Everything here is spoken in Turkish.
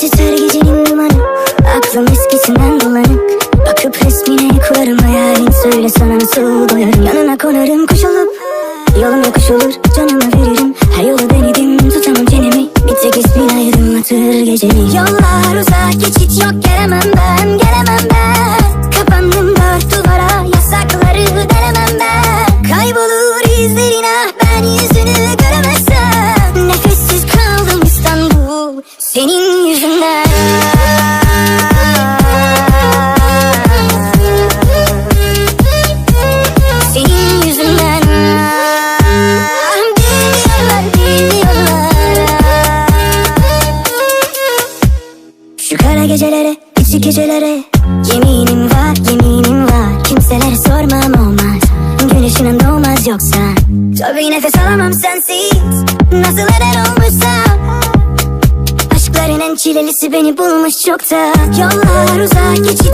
titrer gecenin dumanı. Aklım eskisinden bulanık. Bakıp resmine kurarım hayalin Söyle sana nasıl doyarım? Yanına konarım kuş olup. Yolum yokuş olur canımı veririm. Her yolu denedim tutamam çenemi. Bir tek ismin aydınlatır geceni. Yollar uzak geçit yok gelemem ben Gelemem ben. Kapandım dört duvara yasakları delemem ben. Kaybolur izlerin ah ben yüzünü göremezsin senin yüzünden. Senin yüzünden. Bilmiyorlar, bilmiyorlar. Şu kara gecelere, küçük gecelere. Yeminim var, yeminim var. Kimselere sormam olmaz. Gün ışığının doğmaz yoksa. Tabii nefes alamam sensiz. Nasıl eder en çilelisi beni bulmuş çokta Yollar uzak geçit